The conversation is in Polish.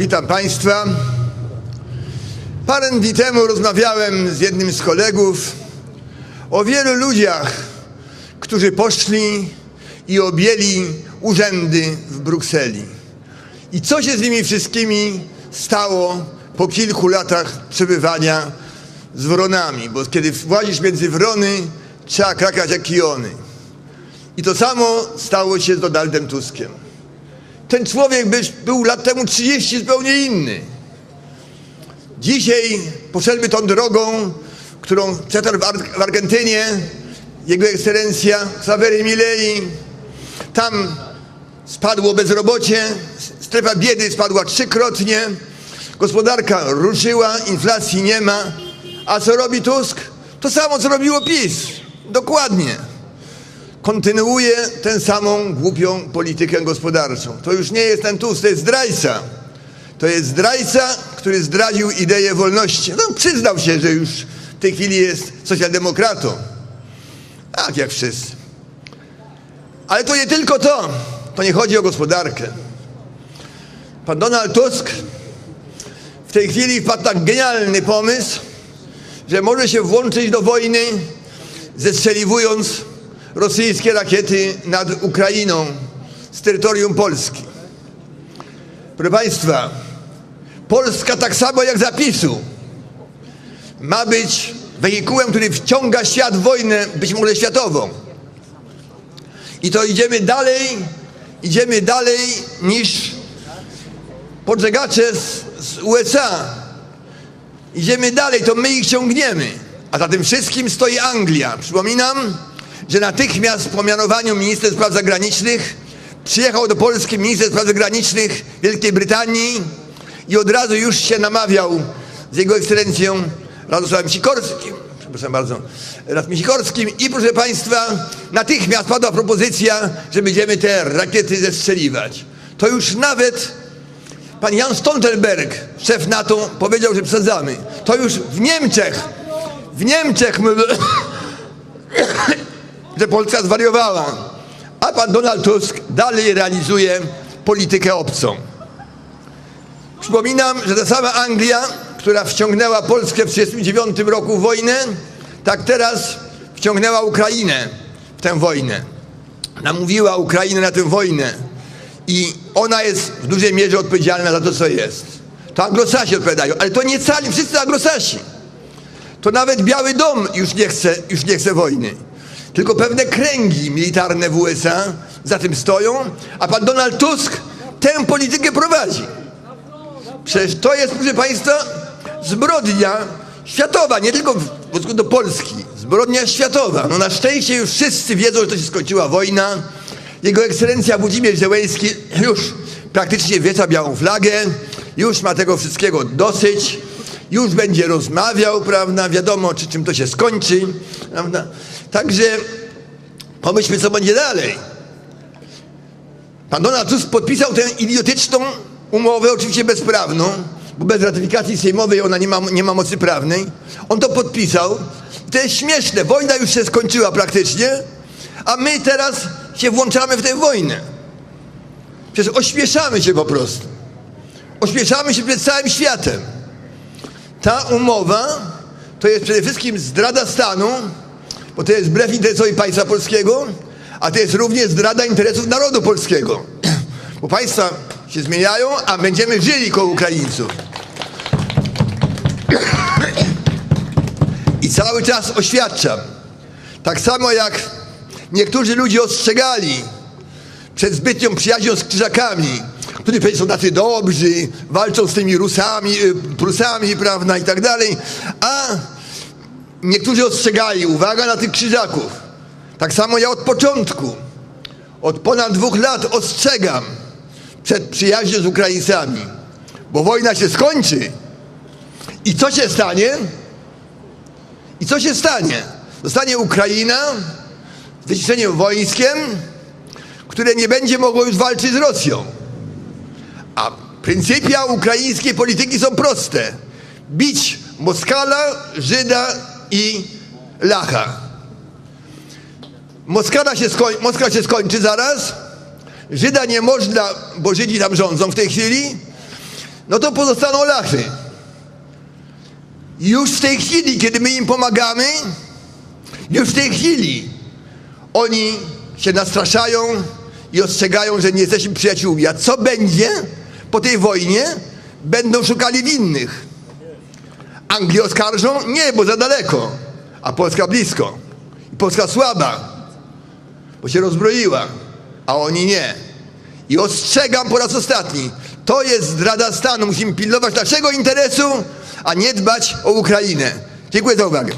Witam Państwa. Parę dni temu rozmawiałem z jednym z kolegów o wielu ludziach, którzy poszli i objęli urzędy w Brukseli. I co się z nimi wszystkimi stało po kilku latach przebywania z wronami? Bo kiedy włazisz między wrony, trzeba krakać jak kiony. I to samo stało się z Donaldem Tuskiem. Ten człowiek by, był lat temu 30 zupełnie inny. Dzisiaj poszedłby tą drogą, którą przetarł w, Ar- w Argentynie jego ekscelencja Savery Milei. Tam spadło bezrobocie, strefa biedy spadła trzykrotnie, gospodarka ruszyła, inflacji nie ma. A co robi Tusk? To samo, co robiło PiS. Dokładnie kontynuuje tę samą głupią politykę gospodarczą. To już nie jest ten Tusk, to jest zdrajca. To jest zdrajca, który zdradził ideę wolności. No, przyznał się, że już w tej chwili jest socjaldemokratą. Tak jak wszyscy. Ale to nie tylko to. To nie chodzi o gospodarkę. Pan Donald Tusk w tej chwili wpadł na genialny pomysł, że może się włączyć do wojny, zestrzeliwując rosyjskie rakiety nad Ukrainą z terytorium Polski. Proszę Państwa, Polska tak samo jak zapisu ma być wehikułem, który wciąga świat w wojnę, być może światową. I to idziemy dalej, idziemy dalej niż podżegacze z, z USA. Idziemy dalej, to my ich ciągniemy. A za tym wszystkim stoi Anglia. Przypominam, że natychmiast po mianowaniu minister spraw zagranicznych przyjechał do Polski minister spraw zagranicznych Wielkiej Brytanii i od razu już się namawiał z jego ekscelencją Radosławem Sikorskim, przepraszam bardzo, Radosławem Sikorskim i proszę Państwa, natychmiast padła propozycja, że będziemy te rakiety zestrzeliwać. To już nawet Pan Jan Stoltenberg, szef NATO, powiedział, że przesadzamy. To już w Niemczech, w Niemczech my, że Polska zwariowała. A pan Donald Tusk dalej realizuje politykę obcą. Przypominam, że ta sama Anglia, która wciągnęła Polskę w 1939 roku w wojnę, tak teraz wciągnęła Ukrainę w tę wojnę. Namówiła Ukrainę na tę wojnę. I ona jest w dużej mierze odpowiedzialna za to, co jest. To anglosasi odpowiadają, ale to nie cali, wszyscy anglosasi. To nawet Biały Dom już nie chce, już nie chce wojny. Tylko pewne kręgi militarne w USA za tym stoją, a pan Donald Tusk tę politykę prowadzi. Przecież to jest, proszę Państwa, zbrodnia światowa, nie tylko w stosunku do Polski. Zbrodnia światowa. No na szczęście już wszyscy wiedzą, że to się skończyła wojna. Jego ekscelencja Włodzimierz Zełenski już praktycznie wieca białą flagę, już ma tego wszystkiego dosyć, już będzie rozmawiał, prawda, wiadomo, czy czym to się skończy, prawda. Także pomyślmy, co będzie dalej. Pan Donald Tusk podpisał tę idiotyczną umowę, oczywiście bezprawną, bo bez ratyfikacji sejmowej ona nie ma, nie ma mocy prawnej. On to podpisał. To jest śmieszne. Wojna już się skończyła praktycznie, a my teraz się włączamy w tę wojnę. Przecież ośmieszamy się po prostu. Ośmieszamy się przed całym światem. Ta umowa to jest przede wszystkim zdrada stanu, bo to jest wbrew interesowi państwa polskiego, a to jest również zdrada interesów narodu polskiego. Bo państwa się zmieniają, a będziemy żyli koło Ukraińców. I cały czas oświadczam, tak samo jak niektórzy ludzie ostrzegali przed zbytnią przyjaźnią z krzyżakami, przecież są tacy dobrzy, walczą z tymi Rusami, y, Prusami, prawda, i tak dalej, a niektórzy ostrzegali, uwaga na tych krzyżaków. Tak samo ja od początku, od ponad dwóch lat ostrzegam przed przyjaźnią z Ukraińcami, bo wojna się skończy. I co się stanie? I co się stanie? Zostanie Ukraina z wyciszeniem wojskiem, które nie będzie mogło już walczyć z Rosją. A pryncypia ukraińskiej polityki są proste. Bić Moskala, Żyda i Lacha. Moskala się, skoń, Moskwa się skończy zaraz. Żyda nie można, bo Żydzi tam rządzą w tej chwili. no to pozostaną lachy. Już w tej chwili, kiedy my im pomagamy, już w tej chwili oni się nastraszają i ostrzegają, że nie jesteśmy przyjaciółmi. A co będzie po tej wojnie? Będą szukali winnych. Anglię oskarżą? Nie, bo za daleko. A Polska blisko. I Polska słaba, bo się rozbroiła, a oni nie. I ostrzegam po raz ostatni. To jest zdrada stanu. Musimy pilnować naszego interesu, a nie dbać o Ukrainę. Dziękuję za uwagę.